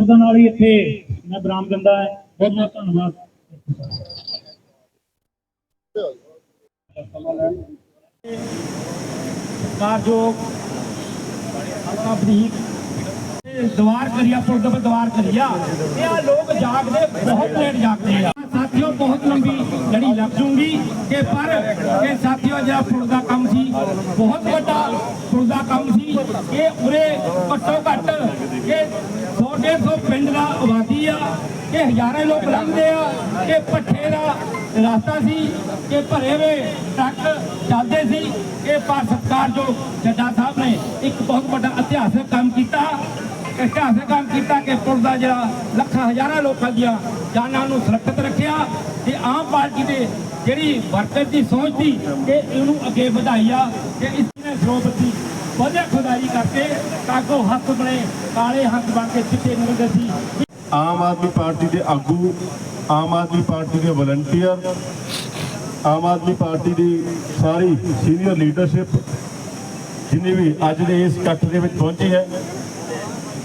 ਸ਼ਬਦਾਂ ਨਾਲ ਹੀ ਇੱਥੇ। ਮੈਂ ਬਰਾਮ ਦਿੰਦਾ ਹੈ। ਬਹੁਤ ਬਹੁਤ ਧੰਨਵਾਦ। ਸਤਿਕਾਰਯੋਗ ਹਲਕਾ ਬਰੀਕ। ਇਹ ਦੀਵਾਰ ਪੁਲ ਦੇ ਉੱਪਰ ਦੀਵਾਰ ਇਹ ਆ ਲੋਕ ਜਾਗਦੇ, ਬਹੁਤ ਲੇਟ ਜਾਗਦੇ ਆ। ਸਾਥੀਓ, ਬਹੁਤ ਲੰਬੀ ਲੜੀ ਲੱਗ ਜੂਗੀ ਕਿ ਪਰ ਇਹ ਸਾਥੀਓ, ਜਿਹੜਾ ਪੁਲ ਦਾ ਕੰਮ ਸੀ, ਬਹੁਤ ਵੱਡਾ ਪੁਲ ਦਾ ਕੰਮ ਸੀ। ਇਹ ਉਰੇ ਘੱਟੋ ਘੱਟ ਇਹ 150 ਪਿੰਡ ਦਾ ਆਬਾਦੀ ਆ, ਕਿ ਹਜ਼ਾਰਾਂ ਲੋਕ ਲੰਘਦੇ ਆ, ਕਿ ਪੱਠੇ ਦਾ ਰਸਤਾ ਸੀ, ਕਿ ਭਰੇ ਵੇ ਟਰੱਕ ਚੱਲਦੇ ਸੀ। ਕਿ ਪਰ ਸਤਿਕਾਰਯੋਗ ਜੱਟਾ ਸਾਹਿਬ ਨੇ ਇੱਕ ਬਹੁਤ ਵੱਡਾ ਇਤਿਹਾਸਕ ਕੰਮ ਕੀਤਾ। ਇਤਿਹਾਸਕ ਕੰਮ ਕੀਤਾ ਕਿ ਪੁਲ ਦਾ ਜਿਹੜਾ ਲੱਖਾਂ ਹਜ਼ਾਰਾਂ ਲੋਕਾਂ ਦੀਆਂ ਜਾਨਾਂ ਨੂੰ ਸੁਰੱਖਿਅਤ ਰੱਖਿਆ ਤੇ ਆਮ ਪਾਰਟੀ ਦੇ ਜਿਹੜੀ ਵਰਕਰ ਦੀ ਸੋਚ ਸੀ ਕਿ ਇਹਨੂੰ ਅੱਗੇ ਵਧਾਈ ਆ ਕਿ ਇਸ ਨੇ ਸਰੋਪਤੀ ਵਧੀਆ ਖੁਦਾਈ ਕਰਕੇ ਤਾਂ ਹੱਥ ਬਣੇ, ਕਾਲੇ ਹੱਥ ਬਣ ਕੇ ਚਿੱਟੇ ਨਿਕਲਦੇ ਸੀ। ਆਮ ਆਦਮੀ ਪਾਰਟੀ ਦੇ ਆਗੂ, ਆਮ ਆਦਮੀ ਪਾਰਟੀ ਦੇ ਵਲੰਟੀਅਰ ਆਮ ਆਦਮੀ ਪਾਰਟੀ ਦੀ ਸਾਰੀ ਸੀਨੀਅਰ ਲੀਡਰਸ਼ਿਪ ਜਿੰਨੇ ਵੀ ਅੱਜ ਦੇ ਇਸ ਇਕੱਠ ਦੇ ਵਿੱਚ ਪਹੁੰਚੀ ਹੈ,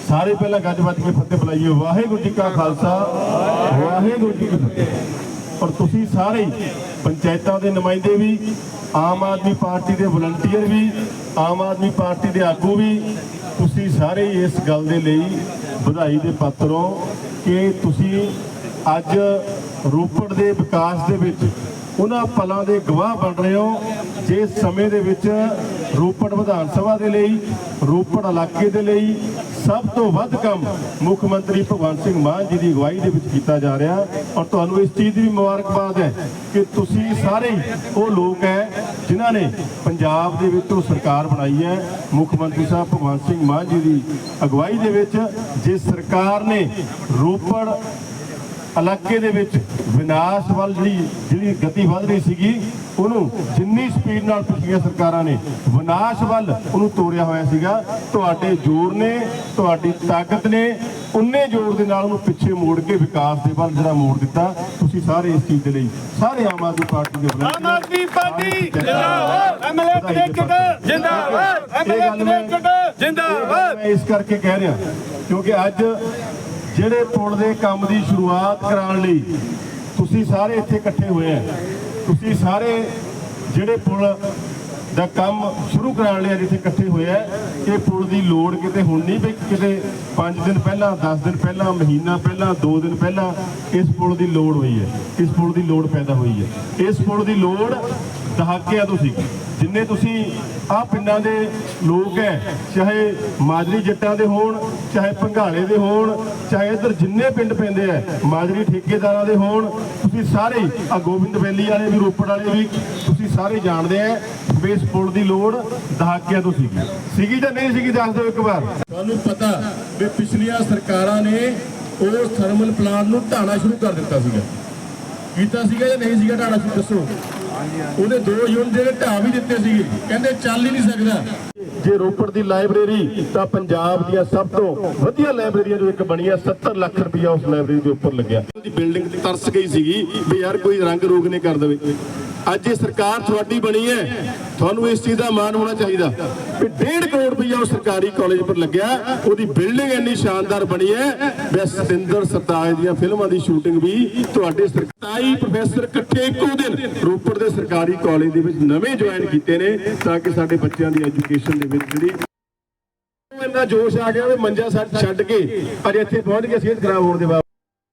ਸਾਰੇ ਪਹਿਲਾਂ ਗੱਜ ਵੱਜ ਕੇ ਫਤਿਹ ਬੁਲਾਈਏ। ਵਾਹਿਗੁਰੂ ਜੀ ਕਾ ਖਾਲਸਾ, ਵਾਹਿਗੁਰੂ ਜੀ ਕੀ ਫਤਿਹ। ਔਰ ਤੁਸੀਂ ਸਾਰੇ ਪੰਚਾਇਤਾਂ ਦੇ ਨੁਮਾਇੰਦੇ ਵੀ, ਆਮ ਆਦਮੀ ਪਾਰਟੀ ਦੇ ਵਲੰਟੀਅਰ ਵੀ, ਆਮ ਆਦਮੀ ਪਾਰਟੀ ਦੇ ਆਗੂ ਵੀ, ਤੁਸੀਂ ਸਾਰੇ ਇਸ ਗੱਲ ਦੇ ਲਈ ਵਧਾਈ ਦੇ ਪਾਤਰ ਹੋ ਕਿ ਤੁਸੀਂ ਅੱਜ ਰੋਪੜ ਦੇ ਵਿਕਾਸ ਦੇ ਵਿੱਚ ਉਹਨਾਂ ਪਲਾਂ ਦੇ ਗਵਾਹ ਬਣ ਰਹੇ ਹੋ। ਜਿਸ ਸਮੇਂ ਦੇ ਵਿੱਚ ਰੋਪੜ ਵਿਧਾਨ ਸਭਾ ਦੇ ਲਈ, ਰੋਪੜ ਇਲਾਕੇ ਦੇ ਲਈ ਸਭ ਤੋਂ ਵੱਧ ਕੰਮ ਮੁੱਖ ਮੰਤਰੀ ਭਗਵੰਤ ਸਿੰਘ ਮਾਨ ਜੀ ਦੀ ਅਗਵਾਈ ਦੇ ਵਿੱਚ ਕੀਤਾ ਜਾ ਰਿਹਾ। ਔਰ ਤੁਹਾਨੂੰ ਇਸ ਚੀਜ਼ ਦੀ ਵੀ ਮੁਬਾਰਕਬਾਦ ਹੈ ਕਿ ਤੁਸੀਂ ਸਾਰੇ ਉਹ ਲੋਕ ਹੈ ਜਿਨ੍ਹਾਂ ਨੇ ਪੰਜਾਬ ਦੇ ਵਿੱਚ ਉਹ ਸਰਕਾਰ ਬਣਾਈ ਹੈ। ਮੁੱਖ ਮੰਤਰੀ ਸਾਹਿਬ ਭਗਵੰਤ ਸਿੰਘ ਮਾਨ ਜੀ ਦੀ ਅਗਵਾਈ ਦੇ ਵਿੱਚ ਜਿਸ ਸਰਕਾਰ ਨੇ ਰੋਪੜ ਇਲਾਕੇ ਦੇ ਵਿੱਚ ਵਿਨਾਸ਼ ਵੱਲ ਜਿਹੜੀ ਜਿਹੜੀ ਗਤੀ ਵੱਧ ਰਹੀ ਸੀਗੀ ਉਹਨੂੰ ਜਿੰਨੀ ਸਪੀਡ ਨਾਲ ਪਿਛਲੀਆਂ ਸਰਕਾਰਾਂ ਨੇ ਵਿਨਾਸ਼ ਵੱਲ ਉਹਨੂੰ ਤੋਰਿਆ ਹੋਇਆ ਸੀਗਾ। ਤੁਹਾਡੇ ਜ਼ੋਰ ਨੇ ਤੁਹਾਡੀ ਤਾਕਤ ਨੇ ਉਨੇ ਜ਼ੋਰ ਦੇ ਨਾਲ ਉਹਨੂੰ ਪਿੱਛੇ ਮੋੜ ਕੇ ਵਿਕਾਸ ਦੇ ਵੱਲ ਜਿਹੜਾ ਮੋੜ ਦਿੱਤਾ। ਤੁਸੀਂ ਸਾਰੇ ਇਸ ਚੀਜ਼ ਦੇ ਲਈ ਸਾਰੇ ਆਮ ਆਦਮੀ ਪਾਰਟੀ ਦੇ ਬੁਲਾਰੇ ਆਮ ਆਦਮੀ ਪਾਰਟੀ ਜਿੰਦਾਬਾਦ ਐਮਐਲਏ ਕਨੈਕਟਡ ਜਿੰਦਾਬਾਦ ਐਮਐਲਏ ਕਨੈਕਟਡ ਜਿੰਦਾਬਾਦ ਮੈਂ ਇਸ ਕਰਕੇ ਕਹਿ ਰਿਹਾ ਕਿਉਂਕਿ ਅੱਜ ਜਿਹੜੇ ਪੁਲ ਦੇ ਕੰਮ ਦੀ ਸ਼ੁਰੂਆਤ ਕਰਾਉਣ ਲਈ ਤੁਸੀਂ ਸਾਰੇ ਇੱਥੇ ਇਕੱਠੇ ਹੋਏ ਆ। ਤੁਸੀਂ ਸਾਰੇ ਜਿਹੜੇ ਪੁਲ ਦਾ ਕੰਮ ਸ਼ੁਰੂ ਕਰਾਉਣ ਲਈ ਅੱਜ ਇੱਥੇ ਇਕੱਠੇ ਹੋਏ ਆ, ਇਹ ਪੁਲ ਦੀ ਲੋੜ ਕਿਤੇ ਹੁਣ ਨਹੀਂ ਵੀ ਕਿਤੇ 5 ਦਿਨ ਪਹਿਲਾਂ 10 ਦਿਨ ਪਹਿਲਾਂ, ਮਹੀਨਾ ਪਹਿਲਾਂ 2 ਦਿਨ ਪਹਿਲਾਂ ਇਸ ਪੁਲ ਦੀ ਲੋੜ ਹੋਈ ਹੈ। ਇਸ ਪੁਲ ਦੀ ਲੋੜ ਪੈਦਾ ਹੋਈ ਹੈ। ਇਸ ਪੁਲ ਦੀ ਲੋੜ ਦਹਾਕਿਆਂ ਤੋਂ ਸੀ ਜਿੰਨੇ ਤੁਸੀਂ ਆ ਪਿੰਡਾਂ ਦੇ ਲੋਕ ਹੈ, ਚਾਹੇ ਮਾਜਰੀ ਜੱਟਾਂ ਦੇ ਹੋਣ, ਚਾਹੇ ਭੰਗਾਲੇ ਦੇ ਹੋਣ, ਚਾਹੇ ਇੱਧਰ ਜਿੰਨੇ ਪਿੰਡ ਪੈਂਦੇ ਆ ਮਾਜਰੀ ਠੇਕੇਦਾਰਾਂ ਦੇ ਹੋਣ, ਤੁਸੀਂ ਸਾਰੇ, ਆ ਗੋਬਿੰਦ ਵੈਲੀ ਵਾਲੇ ਵੀ, ਰੋਪੜ ਵਾਲੇ ਵੀ, ਤੁਸੀਂ ਸਾਰੇ ਜਾਣਦੇ ਆ ਵੀ ਪੁਲ ਦੀ ਲੋੜ, ਦਹਾਕਿਆਂ ਤੋਂ ਸੀਗੀ। ਸੀਗੀ ਜਾਂ ਨਹੀਂ ਸੀਗੀ, ਦੱਸ ਦਿਓ ਇੱਕ ਵਾਰ। ਤੁਹਾਨੂੰ ਪਤਾ ਵੀ ਪਿਛਲੀਆਂ ਸਰਕਾਰਾਂ ਨੇ ਉਸ ਥਰਮਲ ਪਲਾਂਟ ਨੂੰ ਢਾਣਾ ਸ਼ੁਰੂ ਕਰ ਦਿੱਤਾ ਸੀਗਾ। ਕੀਤਾ ਸੀਗਾ ਜਾਂ ਨਹੀਂ ਸੀਗਾ, ਢਾਣਾ ਸ਼ੁਰੂ ਦੱਸੋ। ਉਹਦੇ ਦੋ ਯੂਨਿਟ ਜਿਹੜੇ ਢਾਹ ਵੀ ਦਿੱਤੇ ਸੀਗੇ। ਕਹਿੰਦੇ ਚੱਲ ਹੀ ਨਹੀਂ ਸਕਦਾ। ਜੇ ਰੋਪੜ ਦੀ ਲਾਇਬ੍ਰੇਰੀ ਤਾਂ ਪੰਜਾਬ ਦੀਆਂ ਸਭ ਤੋਂ ਵਧੀਆ ਲਾਇਬ੍ਰੇਰੀਆਂ ਜੋ ਇੱਕ ਬਣੀ ਆ 70 ਲੱਖ ਰੁਪਇਆ ਉਸ ਲਾਇਬ੍ਰੇਰੀ ਦੇ ਉੱਪਰ ਲੱਗਿਆ। ਉਹਦੀ ਬਿਲਡਿੰਗ ਤੇ ਤਰਸ ਗਈ ਸੀਗੀ ਵੀ ਯਾਰ ਕੋਈ ਰੰਗ ਰੋਗ ਨੇ ਕਰ ਦੇਵੇ। ਅੱਜ ਇਹ ਸਰਕਾਰ ਤੁਹਾਡੀ ਬਣੀ ਹੈ। ਤੁਹਾਨੂੰ ਇਸ ਚੀਜ਼ ਦਾ ਮਾਣ ਹੋਣਾ ਚਾਹੀਦਾ। ਵੀ 1.5 ਕਰੋੜ ਰੁਪਇਆ ਉਹ ਸਰਕਾਰੀ ਕਾਲਜ ਪਰ ਲੱਗਿਆ। ਉਹਦੀ ਬਿਲਡਿੰਗ ਇੰਨੀ ਸ਼ਾਨਦਾਰ ਬਣੀ ਹੈ। ਵੀ ਸਤਿੰਦਰ ਸਰਤਾਜ ਦੀਆਂ ਫਿਲਮਾਂ ਦੀ ਸ਼ੂਟਿੰਗ ਵੀ ਤੁਹਾਡੇ ਸਰਕਾਰੀ ਪ੍ਰੋਫੈਸਰ ਇਕੱਠੇ ਇੱਕੋ ਦਿਨ ਰੋਪੜ ਦੇ ਸਰਕਾਰੀ ਕਾਲਜ ਦੇ ਵਿੱਚ ਨਵੇਂ ਜੁਆਇਨ ਕੀਤੇ ਨੇ ਤਾਂ ਕਿ ਸਾਡੇ ਬੱਚਿਆਂ ਦੀ ਐਜੂਕੇਸ਼ਨ ਦੇ ਵਿੱਚ ਜਿਹੜੀ ਇੰਨਾ ਜੋਸ਼ ਆ ਗਿਆ ਵੀ ਮੰਜਾ ਛੱਡ ਛੱਡ ਕੇ ਅੱਜ ਇੱਥੇ ਪਹੁੰਚ ਕੇ ਸਿਹਤ ਖਰਾਬ ਹੋਣ ਦੇ ਬਾਅਦ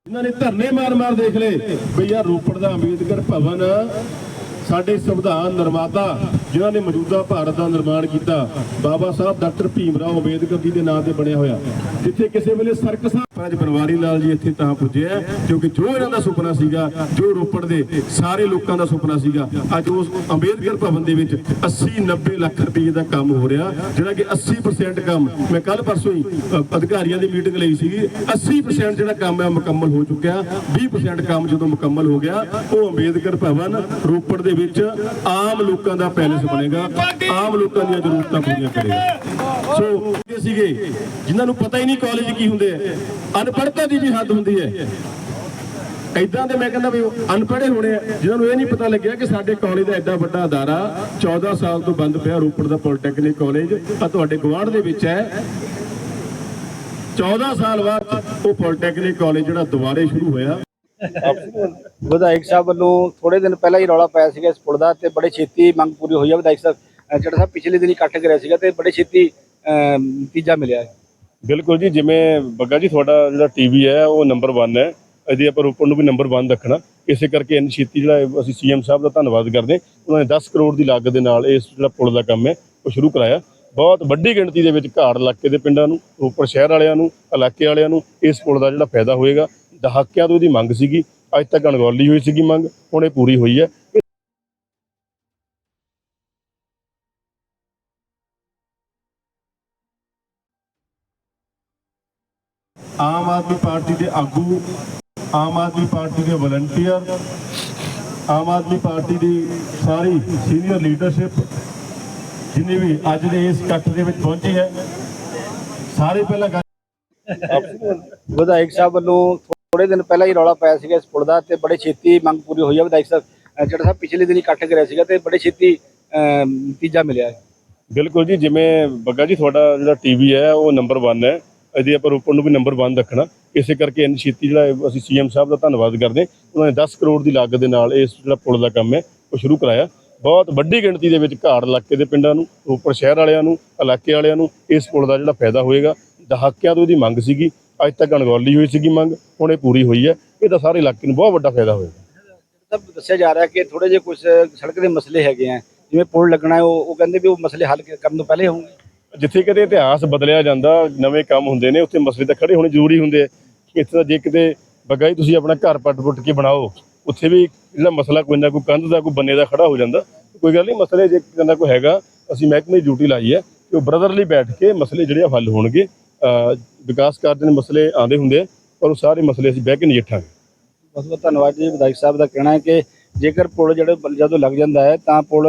ਇਹਨਾਂ ਨੇ ਧਰਨੇ ਮਾਰ-ਮਾਰ ਦੇਖ ਲਏ। ਬਈ ਯਾਰ ਰੋਪੜ ਦਾ ਅੰਬੇਦਕਰ ਭਵਨ ਸਾਡੇ ਸੰਵਿਧਾਨ ਨਿਰਮਾਤਾ ਜਿਨ੍ਹਾਂ ਨੇ ਮੌਜੂਦਾ ਭਾਰਤ ਦਾ ਨਿਰਮਾਣ ਕੀਤਾ, ਬਾਬਾ ਸਾਹਿਬ ਡਾਕਟਰ ਭੀਮ ਰਾਓ ਅੰਬੇਦਕਰ ਜੀ ਦੇ ਨਾਂ ਤੇ ਬਣਿਆ ਹੋਇਆ। ਜਿੱਥੇ ਕਿਸੇ ਵੇਲੇ ਸਰਕਸਾਂ ਪਰ ਅੱਜ ਲਾਲ ਜੀ ਇੱਥੇ ਤਾਂ ਪੁੱਜੇ ਆ, ਕਿਉਂਕਿ ਜੋ ਇਹਨਾਂ ਦਾ ਸੁਪਨਾ ਸੀਗਾ, ਜੋ ਰੋਪੜ ਦੇ ਸਾਰੇ ਲੋਕਾਂ ਦਾ ਸੁਪਨਾ ਸੀਗਾ, ਅੱਜ ਉਸ ਅੰਬੇਦਕਰ ਭਵਨ ਦੇ ਵਿੱਚ 80 90 ਲੱਖ ਰੁਪਏ ਦਾ ਕੰਮ ਹੋ ਰਿਹਾ, ਜਿਹੜਾ ਕਿ 80% ਕੰਮ, ਮੈਂ ਕੱਲ ਪਰਸੋਂ ਹੀ ਅਧਿਕਾਰੀਆਂ ਦੀ ਮੀਟਿੰਗ ਲਈ ਸੀਗੀ 80% ਜਿਹੜਾ ਕੰਮ ਹੈ ਮੁਕੰਮਲ ਹੋ ਚੁੱਕਿਆ 20% ਕੰਮ ਜਦੋਂ ਮੁਕੰਮਲ ਹੋ ਗਿਆ, ਉਹ ਅੰਬੇਦਕਰ ਭਵਨ ਰੋਪੜ ਦੇ ਵਿੱਚ ਆਮ ਲੋਕਾਂ ਦਾ ਪੈਲੇਸ ਬਣੇਗਾ। ਆਮ ਲੋਕਾਂ ਦੀਆਂ ਜ਼ਰੂਰਤਾਂ ਪੂਰੀਆਂ ਕਰੇਗਾ। ਸੋ ਇਹ ਸੀਗੇ, ਜਿਨ੍ਹਾਂ ਨੂੰ ਪਤਾ ਹੀ ਨਹੀਂ ਕਾਲਜ ਕੀ ਹੁੰਦੇ ਆ। ਅਨਪੜ੍ਹਤਾ ਦੀ ਵੀ ਹੱਦ ਹੁੰਦੀ ਹੈ। ਇਦਾਂ ਦੇ ਮੈਂ ਕਹਿੰਦਾ ਵੀ ਅਨਪੜ੍ਹੇ ਹੋਣੇ ਆ, ਜਿਨ੍ਹਾਂ ਨੂੰ ਇਹ ਨਹੀਂ ਪਤਾ ਲੱਗਿਆ ਕਿ ਸਾਡੇ ਕਾਲਜ ਦਾ ਐਡਾ ਵੱਡਾ ਅਦਾਰਾ 14 ਸਾਲ ਤੋਂ ਬੰਦ ਪਿਆ ਰੋਪੜ ਦਾ ਪੋਲੀਟੈਕਨਿਕ ਕਾਲਜ ਆ ਤੁਹਾਡੇ ਗਵਾਂਢ ਦੇ ਵਿੱਚ ਹੈ। 14 ਸਾਲ ਬਾਅਦ ਉਹ ਪੋਲੀਟੈਕਨਿਕ ਕਾਲਜ ਜਿਹੜਾ ਦੁਬਾਰੇ ਸ਼ੁਰੂ ਹੋਇਆ। ਵਿਧਾਇਕ ਸਾਹਿਬ ਵੱਲੋਂ ਥੋੜੇ ਦਿਨ ਪਹਿਲਾਂ ਹੀ ਰੌਲਾ ਪਾਇਆ ਸੀਗਾ ਇਸ ਪੁਲ ਦਾ ਤੇ ਬੜੇ ਛੇਤੀ ਮੰਗ ਪੂਰੀ ਹੋਈ ਹੈ ਵਿਧਾਇਕ ਸਾਹਿਬ। ਜਿਹੜਾ ਸਾਹਿਬ ਪਿਛਲੇ ਦਿਨ ਹੀ ਇਕੱਠ ਕਰਿਆ ਸੀਗਾ ਤੇ ਬੜੇ ਛੇਤੀ ਨਤੀਜਾ ਮਿਲਿਆ ਹੈ। ਬਿਲਕੁਲ ਜੀ, ਜਿਵੇਂ ਬੱਗਾ ਜੀ ਤੁਹਾਡਾ ਜਿਹੜਾ ਟੀਵੀ ਹੈ, ਉਹ ਨੰਬਰ 1 ਹੈ। ਇਹਦੀ ਆਪਾਂ ਰੋਪੜ ਨੂੰ ਵੀ ਨੰਬਰ 1 ਰੱਖਣਾ। ਇਸੇ ਕਰਕੇ ਇੰਨੀ ਛੇਤੀ ਜਿਹੜਾ ਇਹ ਅਸੀਂ ਸੀਐਮ ਸਾਹਿਬ ਦਾ ਧੰਨਵਾਦ ਕਰਦੇ ਉਹਨਾਂ ਨੇ 10 ਕਰੋੜ ਦੀ ਲਾਗਤ ਦੇ ਨਾਲ ਇਸ ਜਿਹੜਾ ਪੁਲ ਦਾ ਕੰਮ ਹੈ, ਉਹ ਸ਼ੁਰੂ ਕਰਾਇਆ। ਬਹੁਤ ਵੱਡੀ ਗਿਣਤੀ ਦੇ ਵਿੱਚ ਘਾੜ ਇਲਾਕੇ ਦੇ ਪਿੰਡਾਂ ਨੂੰ, ਰੋਪੜ ਸ਼ਹਿਰ ਵਾਲਿਆਂ ਨੂੰ, ਇਲਾਕੇ ਵਾਲਿਆਂ ਨੂੰ ਇਸ ਪੁਲ ਦਾ ਜਿਹੜਾ ਫਾਇਦਾ ਹੋਏਗਾ। ਦਹਾਕਿਆਂ ਤੋਂ ਇਹਦੀ ਮੰਗ ਸੀਗੀ ਅੱਜ ਤੱਕ ਅਣਗੌਲੀ ਹੋਈ ਸੀਗੀ ਮੰਗ ਹੁਣ ਇਹ ਪੂਰੀ ਹੋਈ ਹੈ। ਆਮ ਆਦਮੀ ਪਾਰਟੀ ਦੇ ਆਗੂ ਆਮ ਆਦਮੀ ਪਾਰਟੀ ਦੇ ਵਲੰਟੀਅਰ ਆਮ ਆਦਮੀ ਪਾਰਟੀ ਦੀ ਸਾਰੀ ਸੀਨੀਅਰ ਲੀਡਰਸ਼ਿਪ ਜਿੰਨੇ ਵੀ ਅੱਜ ਦੇ ਇਸ ਇਕੱਠ ਦੇ ਵਿੱਚ ਪਹੁੰਚੇ ਹੈ ਸਾਰੇ ਪਹਿਲਾਂ ਗੱਲ ਵਿਧਾਇਕ ਸਾਹਿਬ ਵੱਲੋਂ ਥੋੜੇ ਦਿਨ ਪਹਿਲਾਂ ਹੀ ਰੌਲਾ ਪਾਇਆ ਸੀਗਾ ਇਸ ਪੁਲ ਦਾ ਤੇ ਬੜੇ ਛੇਤੀ ਮੰਗ ਪੂਰੀ ਹੋਈ ਆ ਵਿਧਾਇਕ ਸਾਹਿਬ। ਜਿਹੜਾ ਸਾਹਿਬ ਪਿਛਲੇ ਦਿਨ ਹੀ ਇਕੱਠ ਕਰਿਆ ਸੀਗਾ ਤੇ ਬੜੇ ਛੇਤੀ ਨਤੀਜਾ ਮਿਲਿਆ ਹੈ। ਬਿਲਕੁਲ ਜੀ, ਜਿਵੇਂ ਬੱਗਾ ਜੀ ਤੁਹਾਡਾ ਜਿਹੜਾ ਟੀਵੀ ਹੈ, ਉਹ ਨੰਬਰ 1 ਹੈ। ਇਹਦੀ ਆਪਾਂ ਰੋਪੜ ਨੂੰ ਵੀ ਨੰਬਰ 1 ਰੱਖਣਾ। ਇਸੇ ਕਰਕੇ ਇੰਨੀ ਛੇਤੀ ਜਿਹੜਾ ਇਹ ਅਸੀਂ ਸੀਐਮ ਸਾਹਿਬ ਦਾ ਧੰਨਵਾਦ ਕਰਦੇ ਹਾਂ। ਉਹਨਾਂ ਨੇ 10 ਕਰੋੜ ਦੀ ਲਾਗਤ ਦੇ ਨਾਲ ਇਸ ਜਿਹੜਾ ਪੁਲ ਦਾ ਕੰਮ ਹੈ, ਉਹ ਸ਼ੁਰੂ ਕਰਾਇਆ। ਬਹੁਤ ਵੱਡੀ ਗਿਣਤੀ ਦੇ ਵਿੱਚ ਘਾੜ ਇਲਾਕੇ ਦੇ ਪਿੰਡਾਂ ਨੂੰ ਰੋਪੜ ਸ਼ਹਿਰ ਵਾਲਿਆਂ ਨੂੰ, ਇਲਾਕੇ ਵਾਲਿਆਂ ਨੂੰ ਇਸ ਪੁਲ ਦਾ ਜਿਹੜਾ ਫਾਇਦਾ ਹੋਏਗਾ। ਦਹਾਕਿਆਂ ਤੋਂ ਇਹਦੀ ਮੰਗ ਸੀਗੀ। ਅੱਜ ਤੱਕ ਅਣਗੌਲੀ ਹੋਈ ਸੀਗੀ ਮੰਗ ਹੁਣ ਇਹ ਪੂਰੀ ਹੋਈ ਹੈ। ਇਹ ਤਾਂ ਸਾਰੇ ਇਲਾਕੇ ਨੂੰ ਬਹੁਤ ਵੱਡਾ ਫਾਇਦਾ ਹੋਏਗਾ ਸਭ ਦੱਸਿਆ ਜਾ ਰਿਹਾ ਕਿ ਥੋੜੇ ਜਿਹੇ ਕੁਝ ਸੜਕ ਦੇ ਮਸਲੇ ਹੈਗੇ ਆ। ਜਿਵੇਂ ਪੁਲ ਲੱਗਣਾ ਹੈ ਉਹ ਉਹ ਕਹਿੰਦੇ ਵੀ ਉਹ ਮਸਲੇ ਹੱਲ ਕਰਨ ਤੋਂ ਪਹਿਲੇ ਹੋਣਗੇ। ਜਿੱਥੇ ਕਿਤੇ ਇਤਿਹਾਸ ਬਦਲਿਆ ਜਾਂਦਾ ਨਵੇਂ ਕੰਮ ਹੁੰਦੇ ਨੇ ਉੱਥੇ ਮਸਲੇ ਤਾਂ ਖੜੇ ਹੋਣੇ ਜ਼ਰੂਰੀ ਹੁੰਦੇ ਇੱਥੇ ਤਾਂ ਜੇ ਕਿਤੇ ਬੱਗਾ ਹੀ ਤੁਸੀਂ ਆਪਣਾ ਘਰ ਪੱਟ ਪੁੱਟ ਕੇ ਬਣਾਓ ਉੱਥੇ ਵੀ ਜਿਹੜਾ ਮਸਲਾ ਕੋਈ ਨਾ ਕੋਈ ਕੰਧ ਦਾ ਕੋਈ ਬੰਨੇ ਦਾ ਖੜਾ ਹੋ ਜਾਂਦਾ। ਕੋਈ ਗੱਲ ਨਹੀਂ ਮਸਲੇ ਜੇ ਕਹਿੰਦਾ ਕੋਈ ਹੈਗਾ ਅਸੀਂ ਮਹਿਕਮੇ ਦੀ ਡਿਊਟੀ ਲਾਈ ਹੈ ਕਿ ਉਹ ਬ੍ਰਦਰਲੀ ਬੈਠ ਕੇ ਮਸਲੇ ਜਿਹੜੇ ਹੱਲ ਹੋਣਗੇ। ਵਿਕਾਸ ਕਾਰਜ ਦੇ ਮਸਲੇ ਆਉਂਦੇ ਹੁੰਦੇ ਆ, ਪਰ ਉਹ ਸਾਰੇ ਮਸਲੇ ਅਸੀਂ ਬਹਿ ਕੇ ਨਜਿੱਠਾਂਗੇ। ਬਹੁਤ ਬਹੁਤ ਧੰਨਵਾਦ ਜੀ, ਵਿਧਾਇਕ ਸਾਹਿਬ ਦਾ ਕਹਿਣਾ ਹੈ ਕਿ ਜੇਕਰ ਪੁਲ ਜਿਹੜੇ ਜਦੋਂ ਲੱਗ ਜਾਂਦਾ ਹੈ, ਤਾਂ ਪੁਲ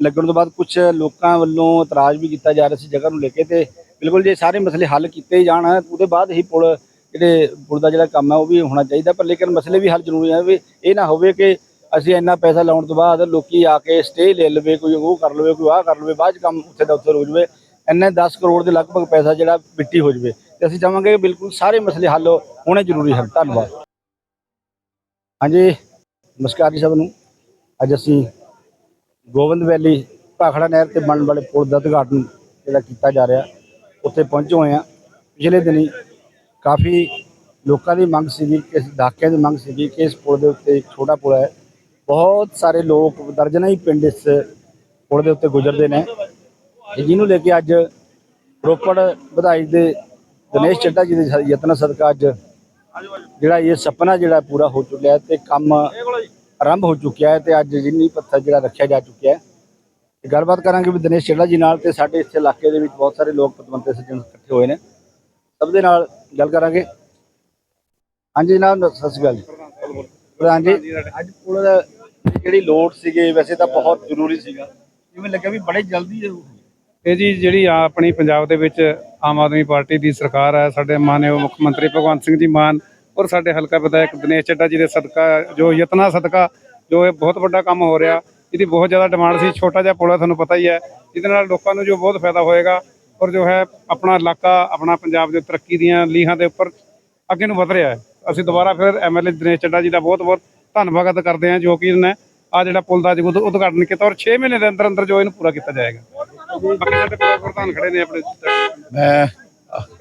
ਲੱਗਣ ਤੋਂ ਬਾਅਦ ਕੁਝ ਲੋਕਾਂ ਵੱਲੋਂ ਇਤਰਾਜ਼ ਵੀ ਕੀਤਾ ਜਾ ਰਿਹਾ ਸੀ ਜਗ੍ਹਾ ਨੂੰ ਲੈ ਕੇ ਤੇ ਬਿਲਕੁਲ ਜੇ ਸਾਰੇ ਮਸਲੇ ਹੱਲ ਕੀਤੇ ਜਾਣ, ਉਹਦੇ ਬਾਅਦ ਹੀ ਪੁਲ ਜਿਹੜੇ ਪੁਲ ਦਾ ਜਿਹੜਾ ਕੰਮ ਹੈ, ਉਹ ਵੀ ਹੋਣਾ ਚਾਹੀਦਾ। ਪਰ ਲੇਕਿਨ ਮਸਲੇ ਵੀ ਹੱਲ ਜ਼ਰੂਰੀ ਹੈ ਵੀ ਇਹ ਨਾ ਹੋਵੇ ਕਿ ਅਸੀਂ ਇੰਨਾ ਪੈਸਾ ਲਾਉਣ ਤੋਂ ਬਾਅਦ ਲੋਕੀ ਆ ਕੇ ਸਟੇ ਲੈ ਲਵੇ, ਕੋਈ ਉਹ ਕਰ ਲਵੇ, ਕੋਈ ਆਹ ਕਰ ਲਵੇ, ਬਾਅਦ ਚ ਕੰਮ ਉੱਥੇ ਦਾ ਉੱਥੇ ਰੁਕ ਜਵੇ। ਇੰਨੇ 10 ਕਰੋੜ ਦੇ ਲਗਭਗ ਪੈਸਾ ਜਿਹੜਾ ਮਿੱਟੀ ਹੋ ਜਵੇ। ਤੇ ਅਸੀਂ ਚਾਹਾਂਗੇ ਕਿ ਬਿਲਕੁਲ ਸਾਰੇ ਮਸਲੇ ਹੱਲ ਹੋਣੇ ਜ਼ਰੂਰੀ ਹਨ। ਧੰਨਵਾਦ। ਹਾਂਜੀ, ਨਮਸਕਾਰ ਜੀ ਸਭ ਨੂੰ। ਅੱਜ ਅਸੀਂ ਗੋਬਿੰਦ ਵੈਲੀ ਭਾਖੜਾ ਨਹਿਰ ਤੇ ਬਣਨ ਵਾਲੇ ਪੁਲ ਦਾ ਉਦਘਾਟਨ ਜਿਹੜਾ ਕੀਤਾ ਜਾ ਰਿਹਾ, ਉੱਥੇ ਪਹੁੰਚੇ ਹੋਏ ਆ ਪਿਛਲੇ ਦਿਨੀ ਕਾਫੀ ਲੋਕਾਂ ਦੀ ਮੰਗ ਸੀਗੀ ਕਿ ਦਾਕਿਆਂ ਦੀ ਮੰਗ ਸੀਗੀ ਕਿ ਇਸ ਪੁਲ ਦੇ ਉੱਤੇ ਇੱਕ ਛੋਟਾ ਪੁਲ ਹੈ। ਬਹੁਤ ਸਾਰੇ ਲੋਕ ਦਰਜਨਾਂ ਹੀ ਪਿੰਡ ਇਸ ਪੁਲ ਦੇ ਉੱਤੇ ਗੁਜ਼ਰਦੇ ਨੇ। ਜਿਹਨੂੰ ਲੈ ਕੇ ਅੱਜ ਰੋਪੜ ਵਧਾਈ ਦੇ ਦਿਨੇਸ਼ ਚੱਡਾ ਜੀ ਦੇ ਯਤਨ ਸਦਕਾ ਅੱਜ ਜਿਹੜਾ ਇਹ ਸੁਪਨਾ ਜਿਹੜਾ ਪੂਰਾ ਹੋ ਚੁੱਕਿਆ ਹੈ ਤੇ ਕੰਮ ਆਰੰਭ ਹੋ ਚੁੱਕਿਆ ਹੈ ਤੇ ਅੱਜ ਜਿੰਨੀ ਪੱਥਰ ਜਿਹੜਾ ਰੱਖਿਆ ਜਾ ਚੁੱਕਿਆ ਹੈ। ਤੇ ਗੱਲਬਾਤ ਕਰਾਂਗੇ ਵੀ ਦਿਨੇਸ਼ ਚੱਡਾ ਜੀ ਨਾਲ ਤੇ ਸਾਡੇ ਇੱਥੇ ਇਲਾਕੇ ਦੇ ਵਿੱਚ ਬਹੁਤ ਸਾਰੇ ਲੋਕ ਪਤਵੰਤੇ ਸੱਜਣ ਇਕੱਠੇ ਹੋਏ ਨੇ। ਸਭ ਦੇ ਨਾਲ ਗੱਲ ਕਰਾਂਗੇ। ਹਾਂਜੀ ਜਨਾਬ, ਸਤਿ ਸ਼੍ਰੀ ਅਕਾਲ ਜੀ। ਪ੍ਰਧਾਨ ਜੀ, ਅੱਜ ਪੁਲ ਜਿਹੜੀ ਲੋਡ ਸੀਗੇ, ਵੈਸੇ ਤਾਂ ਬਹੁਤ ਜ਼ਰੂਰੀ ਸੀਗਾ। ਜਿਵੇਂ ਲੱਗਿਆ ਵੀ ਬੜੇ ਜਲਦੀ ਇਹ ਜੀ ਜਿਹੜੀ ਆ ਆਪਣੀ ਪੰਜਾਬ ਦੇ ਵਿੱਚ ਆਮ ਆਦਮੀ ਪਾਰਟੀ ਦੀ ਸਰਕਾਰ ਹੈ ਸਾਡੇ ਮਾਨਯੋਗ ਮੁੱਖ ਮੰਤਰੀ ਭਗਵੰਤ ਸਿੰਘ ਜੀ ਮਾਨ ਔਰ ਸਾਡੇ ਹਲਕਾ ਵਿਧਾਇਕ ਦਿਨੇਸ਼ ਚੱਡਾ ਜੀ ਦੇ ਸਦਕਾ, ਜੋ ਯਤਨਾ ਸਦਕਾ, ਜੋ ਇਹ ਬਹੁਤ ਵੱਡਾ ਕੰਮ ਹੋ ਰਿਹਾ, ਇਹਦੀ ਬਹੁਤ ਜ਼ਿਆਦਾ ਡਿਮਾਂਡ ਸੀ, ਛੋਟਾ ਜਿਹਾ ਪੁਲ ਹੈ ਤੁਹਾਨੂੰ ਪਤਾ ਹੀ ਹੈ। ਇਹਦੇ ਨਾਲ ਲੋਕਾਂ ਨੂੰ ਜੋ ਬਹੁਤ ਫਾਇਦਾ ਹੋਏਗਾ ਔਰ ਜੋ ਹੈ ਆਪਣਾ ਇਲਾਕਾ, ਆਪਣਾ ਪੰਜਾਬ ਦੇ ਤਰੱਕੀ ਦੀਆਂ ਲੀਹਾਂ ਦੇ ਉੱਪਰ ਅੱਗੇ ਨੂੰ ਵਧ ਰਿਹਾ ਹੈ। ਅਸੀਂ ਦੁਬਾਰਾ ਫਿਰ ਐਮਐਲਏ ਦਿਨੇਸ਼ ਚੱਡਾ ਜੀ ਦਾ ਬਹੁਤ ਬਹੁਤ ਧੰਨਵਾਦ ਕਰਦੇ ਹਾਂ ਜੋ ਕਿ ਇਹਨੇ ਆ ਜਿਹੜਾ ਪੁਲ ਦਾ ਉਦਘਾਟਨ ਕੀਤਾ ਔਰ 6 ਮਹੀਨੇ ਦੇ ਅੰਦਰ ਅੰਦਰ ਜੋ ਇਹਨੂੰ ਪੂਰਾ ਕੀਤਾ ਜਾਏਗਾ। ਬਾਕੀ ਸਾਡੇ ਪ੍ਰੋ- ਪ੍ਰਧਾਨ ਖੜੇ ਨੇ ਆਪਣੇ। ਮੈਂ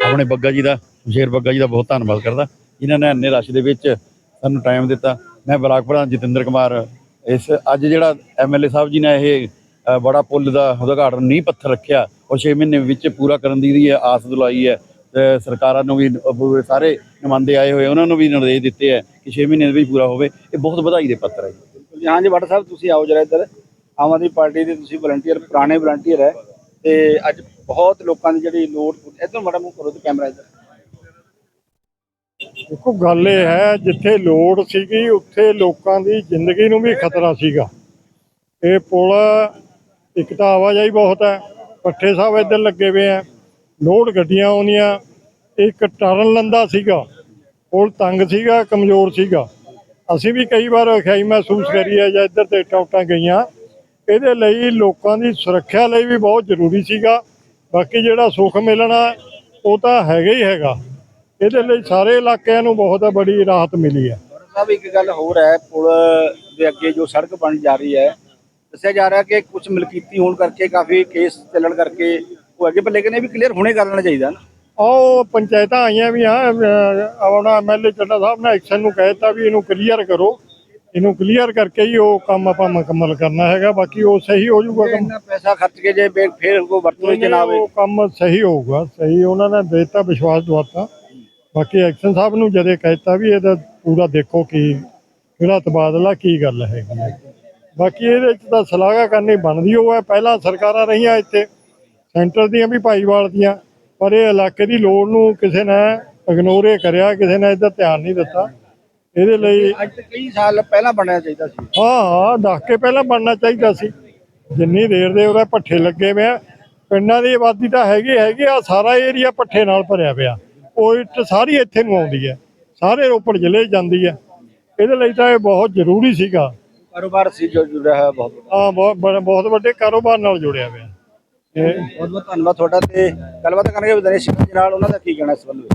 ਆਪਣੇ ਬੱਗਾ ਜੀ ਦਾ ਸ਼ੇਰ ਬੱਗਾ ਜੀ ਦਾ ਬਹੁਤ ਧੰਨਵਾਦ ਕਰਦਾ। ਜਿਨ੍ਹਾਂ ਨੇ ਇੰਨੇ ਰਸ਼ ਦੇ ਵਿੱਚ ਸਾਨੂੰ ਟਾਈਮ ਦਿੱਤਾ। ਮੈਂ ਬਲਾਕ ਪ੍ਰਧਾਨ ਜਤਿੰਦਰ ਕੁਮਾਰ ਇਸ ਅੱਜ ਜਿਹੜਾ ਐਮਐਲਏ ਸਾਹਿਬ ਜੀ ਨੇ ਇਹ ਬੜਾ ਪੁੱਲ ਦਾ ਉਦਘਾਟਨ ਨੀਂਹ ਪੱਥਰ ਰੱਖਿਆ ਉਹ 6 ਮਹੀਨੇ ਵਿੱਚ ਪੂਰਾ ਕਰਨ ਦੀ ਦੀ ਆਸ ਦਿਲਾਈ ਹੈ। ਤੇ ਸਰਕਾਰਾਂ ਨੂੰ ਵੀ ਸਾਰੇ ਨੁਮਾਇੰਦੇ ਆਏ ਹੋਏ ਉਹਨਾਂ ਨੂੰ ਵੀ ਨਿਰਦੇਸ਼ ਦਿੱਤੇ ਹੈ ਕਿ 6 ਮਹੀਨੇ ਦੇ ਵਿੱਚ ਪੂਰਾ ਹੋਵੇ। ਇਹ ਬਹੁਤ ਵਧਾਈ ਦੇ ਪੱਤਰ ਹੈ ਜੀ। ਜੀ ਹਾਂਜੀ ਭੱਟ ਸਾਹਿਬ ਤੁਸੀਂ ਆਓ ਜਰਾ ਇੱਧਰ। ਆਮ ਆਦਮੀ ਪਾਰਟੀ ਦੇ ਤੁਸੀਂ ਵਲੰਟੀਅਰ ਪੁਰਾਣੇ ਵਲੰਟੀਅਰ ਹੈ, ਤੇ ਅੱਜ ਬਹੁਤ ਲੋਕਾਂ ਦੀ ਜਿਹੜੀ ਲੋਡ ਇੱਧਰ ਮਾੜਾ ਮੂੰਹ ਕਰੋ ਤੇ ਕੈਮਰਾ ਇੱਧਰ। ਦੇਖੋ, ਗੱਲ ਇਹ ਹੈ, ਜਿੱਥੇ ਲੋੜ ਸੀਗੀ, ਉੱਥੇ ਲੋਕਾਂ ਦੀ ਜ਼ਿੰਦਗੀ ਨੂੰ ਵੀ ਖਤਰਾ ਸੀਗਾ। ਇਹ ਪੁਲ ਇੱਕ ਤਾਂ ਆਵਾਜਾਈ ਬਹੁਤ ਹੈ, ਪੱਠੇ ਸਾਹਿਬ ਇੱਧਰ ਲੱਗੇ ਹੋਏ ਆ ਲੋਡ ਗੱਡੀਆਂ ਆਉਂਦੀਆਂ, ਇੱਕ ਟਰਨ ਲੰਦਾ ਸੀਗਾ, ਪੁਲ ਤੰਗ ਸੀਗਾ, ਕਮਜ਼ੋਰ ਸੀਗਾ। ਅਸੀਂ ਵੀ ਕਈ ਵਾਰ ਖਿਆਈ ਮਹਿਸੂਸ ਕਰੀ ਹੈ ਜਾਂ ਇੱਧਰ ਤੇ ਟੌਟਾਂ ਗਈਆਂ ਇਹਦੇ ਲਈ ਲੋਕਾਂ ਦੀ ਸੁਰੱਖਿਆ ਲਈ ਵੀ ਬਹੁਤ ਜ਼ਰੂਰੀ ਸੀਗਾ। ਬਾਕੀ ਜਿਹੜਾ ਸੁੱਖ ਮਿਲਣਾ ਉਹ ਤਾਂ ਹੈਗਾ ਹੀ ਹੈਗਾ। ਇਹਦੇ ਲਈ ਸਾਰੇ ਇਲਾਕਿਆਂ ਨੂੰ ਬਹੁਤ ਬੜੀ ਰਾਹਤ ਮਿਲੀ ਹੈ। ਸਾਹਿਬ ਇੱਕ ਗੱਲ ਹੋਰ ਹੈ ਪੁਲ ਦੇ ਅੱਗੇ ਜੋ ਸੜਕ ਬਣ ਜਾ ਰਹੀ ਹੈ ਦੱਸਿਆ ਜਾ ਰਿਹਾ ਕਿ ਕੁਝ ਮਲਕੀਤੀ ਹੋਣ ਕਰਕੇ ਕਾਫੀ ਕੇਸ ਚੱਲਣ ਕਰਕੇ ਉਹ ਅੱਗੇ ਪਰ ਲੇਕਿਨ ਇਹ ਵੀ ਕਲੀਅਰ ਹੋਣੇ ਕਰ ਲੈਣਾ ਚਾਹੀਦਾ ਨਾ। ਉਹ ਪੰਚਾਇਤਾਂ ਆਈਆਂ ਵੀ ਆ ਆਪਣਾ ਐਮਐਲਏ ਚੱਡਾ ਸਾਹਿਬ ਨੇ ਐਕਸ਼ਨ ਨੂੰ ਕਹਿ ਦਿੱਤਾ ਵੀ ਇਹਨੂੰ ਕਲੀਅਰ ਕਰੋ। ਇਹਨੂੰ ਕਲੀਅਰ ਕਰਕੇ ਹੀ ਉਹ ਕੰਮ ਆਪਾਂ ਮੁਕੰਮਲ ਕਰਨਾ ਹੈਗਾ ਬਾਕੀ ਉਹ ਸਹੀ ਹੋ ਜਾਊਗਾ ਕੰਮ। ਇੰਨਾ ਪੈਸਾ ਖਰਚ ਕੇ ਜੇ ਫਿਰ ਕੋਈ ਵਰਤੋਂ ਵਿੱਚ ਨਾ ਆਵੇ ਉਹ ਕੰਮ ਸਹੀ ਹੋਊਗਾ ਸਹੀ ਉਹਨਾਂ ਨੇ ਦੇਤਾ ਵਿਸ਼ਵਾਸ ਦਵਾਤਾ। ਬਾਕੀ ਐਕਸ਼ਨ ਸਾਹਿਬ ਨੂੰ ਜਦੇ ਕਹਿਤਾ ਵੀ ਇਹਦਾ ਪੂਰਾ ਦੇਖੋ ਕੀ ਕਿਹੜਾ ਤਬਾਦਲਾ ਕੀ ਗੱਲ ਹੈਗੀ ਹੈ। ਬਾਕੀ ਇਹਦੇ ਵਿੱਚ ਤਾਂ ਸਲਾਹਾਂ ਕਰਨੀ ਬਣਦੀ ਉਹ ਹੈ ਪਹਿਲਾਂ ਸਰਕਾਰਾਂ ਰਹੀਆਂ ਇੱਥੇ ਸੈਂਟਰ ਦੀਆਂ ਵੀ ਭਾਈਵਾਲ ਦੀਆਂ ਪਰ ਇਹ ਇਲਾਕੇ ਦੀ ਲੋੜ ਨੂੰ ਕਿਸੇ ਨੇ ਇਗਨੋਰ ਕਰਿਆ ਕਿਸੇ ਨੇ ਇਹਦਾ ਧਿਆਨ ਨਹੀਂ ਦਿੱਤਾ। ਇਹਦੇ ਲਈ ਅੱਜ ਤੋਂ ਕਈ ਸਾਲ ਪਹਿਲਾਂ ਬਣਨਾ ਚਾਹੀਦਾ ਸੀ। ਹਾਂ ਹਾਂ ਦੱਸ ਕੇ ਪਹਿਲਾਂ ਬਣਨਾ ਚਾਹੀਦਾ ਸੀ। ਜਿੰਨੀ ਦੇਰ ਦੇ ਉਹਦੇ ਪੱਠੇ ਲੱਗੇ ਆ ਪਿੰਡਾਂ ਦੀ ਆਬਾਦੀ ਤਾਂ ਹੈਗੀ ਹੈਗੀ ਆ ਸਾਰਾ ਏਰੀਆ ਪੱਠੇ ਨਾਲ ਭਰਿਆ ਪਿਆ। ਉਹ ਇੱਟ ਸਾਰੀ ਇੱਥੇ ਨੂੰ ਆਉਂਦੀ ਹੈ ਸਾਰੇ ਰੋਪੜ ਜ਼ਿਲ੍ਹੇ ਜਾਂਦੀ ਹੈ ਇਹਦੇ ਲਈ ਤਾਂ ਇਹ ਬਹੁਤ ਜ਼ਰੂਰੀ ਸੀਗਾ। ਕਾਰੋਬਾਰ ਸੀ ਜੋ ਜੁੜਿਆ ਹੈ ਬਹੁਤ। ਹਾਂ ਬਹੁਤ ਬਹੁਤ ਵੱਡੇ ਕਾਰੋਬਾਰ ਨਾਲ ਜੁੜਿਆ ਹੋਇਆ। ਬਹੁਤ ਬਹੁਤ ਧੰਨਵਾਦ ਤੁਹਾਡਾ ਤੇ ਗੱਲਬਾਤ ਕਰਾਂਗੇ ਵਿਦੇਸ਼ ਸਿੰਘ ਜੀ ਨਾਲ ਉਹਨਾਂ ਦਾ ਕੀ ਕਹਿਣਾ ਇਸ ਸੰਬੰਧ ਵਿੱਚ?